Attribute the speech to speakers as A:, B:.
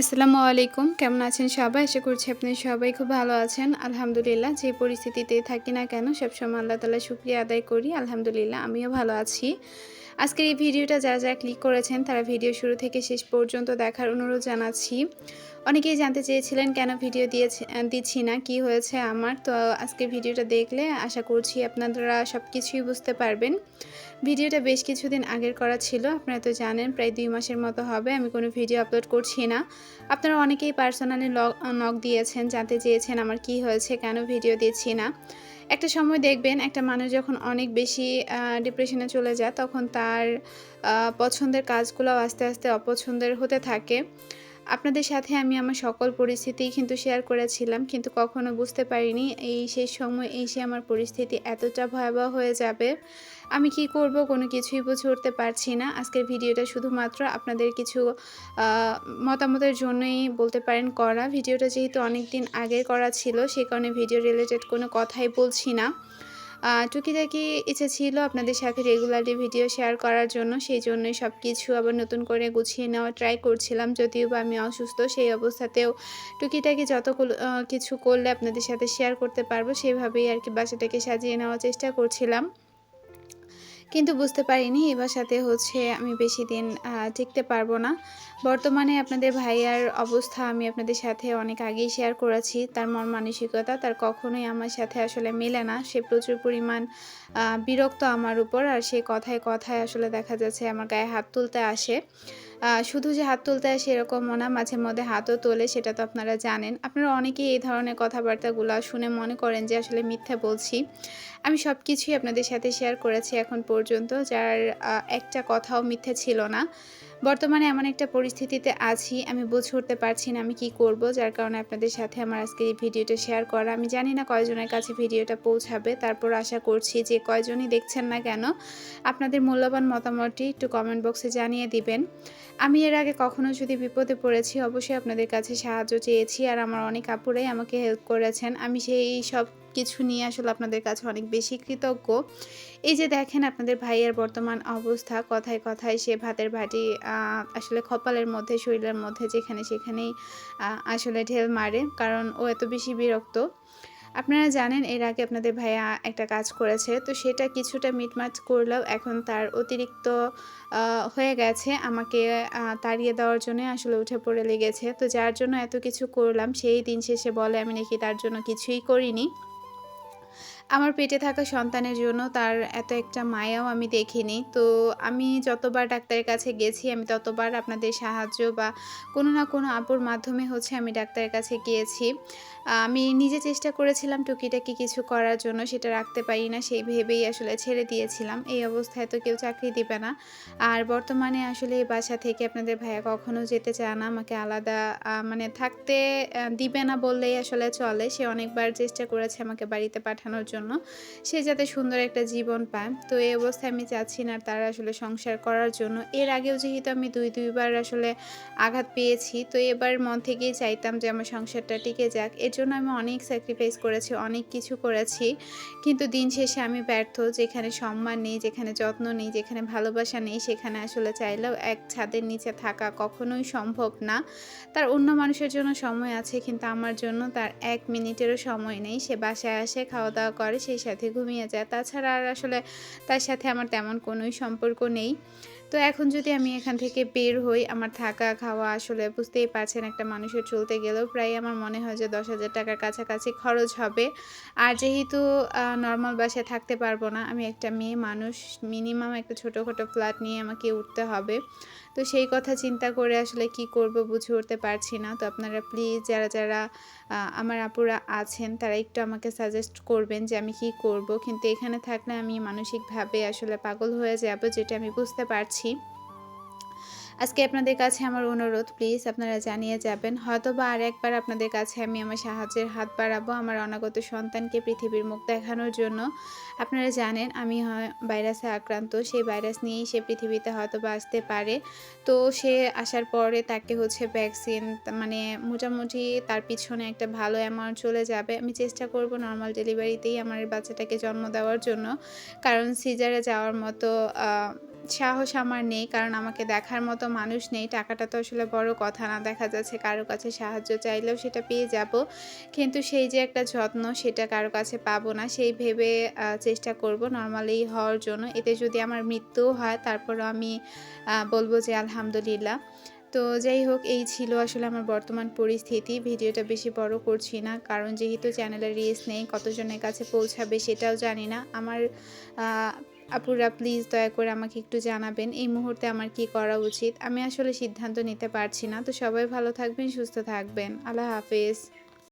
A: আসসালামু আলাইকুম। কেমন আছেন সবাই? আশা করছি আপনি সবাই খুব ভালো আছেন। আলহামদুলিল্লাহ, যে পরিস্থিতিতে থাকি না কেন, সবসময় আল্লাহ তালা শুক্রিয়া আদায় করি। আলহামদুলিল্লাহ, আমিও ভালো আছি। আজকের এই ভিডিওটা যারা যারা ক্লিক করেছেন, তারা ভিডিও শুরু থেকে শেষ পর্যন্ত দেখার অনুরোধ জানাচ্ছি। অনেকেই জানতে চেয়েছিলেন কেন ভিডিও দিয়েছে দিচ্ছি না, কি হয়েছে আমার। তো আজকে ভিডিওটা দেখলে আশা করছি আপনারা সব কিছুই বুঝতে পারবেন। ভিডিওটা বেশ কিছুদিন আগের করা ছিল, আপনারা তো জানেন, প্রায় দুই মাসের মতো হবে, আমি কোনো ভিডিও আপলোড করছি না। আপনারা অনেকেই পার্সোনালি নক দিয়েছেন, জানতে চেয়েছেন আমার কি হয়েছে, কেন ভিডিও দিচ্ছি না। একটা সময় দেখবেন, একটা মানুষ যখন অনেক বেশি ডিপ্রেশনে চলে যায়, তখন তার পছন্দের কাজগুলো আস্তে আস্তে অপছন্দের হতে থাকে। আপনাদের সাথে আমি আমার সকল পরিস্থিতি কিন্তু শেয়ার করেছিলাম, কিন্তু কখনো বুঝতে পারিনি এই সেই সময় এসে আমার পরিস্থিতি এতটা ভয়াবহ হয়ে যাবে। আমি কি করব কোনো কিছুই বুঝে উঠতে পারছি না। আজকের ভিডিওটা শুধুমাত্র আপনাদের কিছু মতামতের জন্যই বলতে পারেন করা। ভিডিওটা যেহেতু অনেক দিন আগের করা ছিল, সে কারণে ভিডিও রিলেটেড কোনো কথাই বলছি না। টুকিটাকি ইচ্ছে ছিল আপনাদের সাথে রেগুলারলি ভিডিও শেয়ার করার জন্য, সেই জন্যই সব কিছু আবার নতুন করে গুছিয়ে নেওয়া ট্রাই করছিলাম। যদিও বা আমি অসুস্থ, সেই অবস্থাতেও টুকিটাকি যত কিছু করলে আপনাদের সাথে শেয়ার করতে পারব, সেভাবেই আর কি বাসাটাকে সাজিয়ে নেওয়ার চেষ্টা করছিলাম। কিন্তু বুঝতে পারিনি এবার বাসাতে হচ্ছে আমি বেশি দিন টিকতে পারব না। বর্তমানে আপনাদের ভাইয়ার অবস্থা আমি আপনাদের সাথে অনেক আগেই শেয়ার করেছি। তার মন মানসিকতা, তার কখনোই আমার সাথে আসলে মেলে না। সে প্রচুর পরিমাণ বিরক্ত আমার উপর আর সে কথায় কথায় আসলে দেখা যাচ্ছে আমার গায়ে হাত তুলতে আসে। শুধু যে হাত তুলতে হয় সেরকমও না, মাঝে মধ্যে হাতও তোলে, সেটা তো আপনারা জানেন। আপনারা অনেকেই এই ধরনের কথাবার্তাগুলো শুনে মনে করেন যে আসলে মিথ্যা বলছি। আমি সব কিছুই আপনাদের সাথে শেয়ার করেছি এখন পর্যন্ত, যার একটা কথাও মিথ্যে ছিল না। বর্তমানে এমন একটা পরিস্থিতিতে আছি, আমি বুঝে উঠতে পারছি না আমি কি করব, যার কারণে আপনাদের সাথে আমার আজকে এই ভিডিওটা শেয়ার করা। আমি জানি না কয়জনের কাছে ভিডিওটা পৌঁছাবে, তারপর আশা করছি যে কয়জনই দেখছেন না কেন, আপনাদের মূল্যবান মতামতটি একটু কমেন্ট বক্সে জানিয়ে দিবেন। আমি এর আগে কখনো যদি বিপদে পড়েছি, অবশ্যই আপনাদের কাছে সাহায্য চেয়েছি, আর আমার অনেক আপুরাই আমাকে হেল্প করেছেন। আমি সেই সব কিছু নিয়ে আসলে আপনাদের কাছে অনেক বেশি কৃতজ্ঞ। এই যে দেখেন আপনাদের ভাইয়ের বর্তমান অবস্থা, কথায় কথায় সে ভাতের ভাটি আসলে কপালের মধ্যে, শরীরের মধ্যে যেখানে সেখানেই আসলে ঢেল মারে, কারণ ও এত বেশি বিরক্ত। আপনারা জানেন, এর আগে আপনাদের ভাইয়া একটা কাজ করেছে, তো সেটা কিছুটা মিটমাট করলেও এখন তার অতিরিক্ত হয়ে গেছে, আমাকে তাড়িয়ে দেওয়ার জন্য আসলে উঠে পড়ে লেগেছে। তো যার জন্য এত কিছু করলাম, সেই দিন শেষে বলে, আমি নাকি তার জন্য কিছুই করিনি। আমার পেটে থাকা সন্তানের জন্য তার এত একটা মায়াও আমি দেখিনি। তো আমি যতবার ডাক্তারের কাছে গেছি, আমি ততবার আপনাদের সাহায্য বা কোনো না কোনো আপুর মাধ্যমে হচ্ছে আমি ডাক্তারের কাছে গিয়েছি। আমি নিজে চেষ্টা করেছিলাম টুকিটাকি কিছু করার জন্য, সেটা রাখতে পারি না, সেই ভেবেই আসলে ছেড়ে দিয়েছিলাম। এই অবস্থায় তো কেউ চাকরি দিবে না। আর বর্তমানে আসলে এই বাসা থেকে আপনাদের ভাইয়া কখনো যেতে চায় না, আমাকে আলাদা মানে থাকতে দিবে না বললেই আসলে চলে। সে অনেকবার চেষ্টা করেছে আমাকে বাড়িতে পাঠানোর জন্য সে যাতে সুন্দর একটা জীবন পায়। তো এই অবস্থায় আমি চাচ্ছি না তার আসলে সংসার করার জন্য। এর আগেও যেহেতু আমি দুই, দুইবার আসলে আঘাত পেয়েছি, তো এবার মন থেকেই চাইতাম যে আমার সংসারটা টিকে যাক। এর জন্য আমি অনেক স্যাক্রিফাইস করেছি, অনেক কিছু করেছি। কিন্তু দিন শেষে আমি ব্যর্থ, যেখানে সম্মান নেই, যেখানে যত্ন নেই, যেখানে ভালোবাসা নেই, সেখানে আসলে চাইলেও এক ছাদের নিচে থাকা কখনোই সম্ভব না। তার অন্য মানুষের জন্য সময় আছে, কিন্তু আমার জন্য তার এক মিনিটেরও সময় নেই। সে বাসায় আসে খাওয়া দাওয়া করে সেই সাথে ঘুমিয়ে যায়। তাছাড়া আর আসলে তার সাথে আমার তেমন কোনোই সম্পর্ক নেই। তো এখন যদি আমি এখান থেকে বের হই, আমার থাকা, খাওয়া আসলে বুঝতেই পারছেন একটা মানুষের চলতে গেলেও প্রায় আমার মনে হয় যে দশ হাজার টাকার কাছাকাছি খরচ হবে। আর যেহেতু নর্মাল বাসায় থাকতে পারব না, আমি একটা মেয়ে মানুষ মিনিমাম একটা ছোটোখাটো ফ্ল্যাট নিয়ে আমাকে উঠতে হবে। তো সেই কথা চিন্তা করে আসলে কি করব বুঝে উঠতে পারছি না। তো আপনারা প্লিজ যারা যারা আমার আপুরা আছেন, তারা একটু আমাকে সাজেস্ট করবেন যে আমি কি করব। কিন্তু এখানে থাকলে আমি মানসিকভাবে আসলে পাগল হয়ে যাব, যেটা আমি বুঝতে পারছি আজকে আপনাদের কাছে আমার অনুরোধ প্লিজ আপনারা জানিয়ে যাবেন। হয়তো বা আর একবার আপনাদের কাছে আমি আমার সাহায্যের হাত বাড়াবো আমার অনাগত সন্তানকে পৃথিবীর মুখ দেখানোর জন্য। আপনারা জানেন আমি ভাইরাসে আক্রান্ত। সেই ভাইরাস নিয়েই সে পৃথিবীতে হয়তো বা আসতে পারে। তো সে আসার পরে তাকে হচ্ছে ভ্যাকসিন মানে মোটামুটি তার পিছনে একটা ভালো অ্যামাউন্ট চলে যাবে। আমি চেষ্টা করব নর্মাল ডেলিভারিতেই আমার বাচ্চাটাকে জন্ম দেওয়ার জন্য। কারণ সিজারে যাওয়ার মতো সাহস আমার নেই, কারণ আমাকে দেখার মতো মানুষ নেই। টাকাটা তো আসলে বড় কথা না, দেখা যাচ্ছে কারও কাছে সাহায্য চাইলেও সেটা পেয়ে যাব। কিন্তু সেই যে একটা যত্ন, সেটা কারও কাছে পাবো না, সেই ভেবে চেষ্টা করব নর্মালি হওয়ার জন্য। এতে যদি আমার মৃত্যুও হয়, তারপরও আমি বলব যে আলহামদুলিল্লাহ। তো যাই হোক, এই ছিল আসলে আমার বর্তমান পরিস্থিতি। ভিডিওটা বেশি বড় করছি না, কারণ যেহেতু চ্যানেলের রিস নেই, কতজনের কাছে পৌঁছাবে সেটাও জানি না। আমার আপুরা প্লিজ দয়া করে আমাকে একটু জানাবেন, এই মুহূর্তে আমার কি করা উচিত? আমি আসলে সিদ্ধান্ত নিতে পারছি না। তো সবাই ভালো থাকবেন, সুস্থ থাকবেন। আল্লাহ হাফেজ।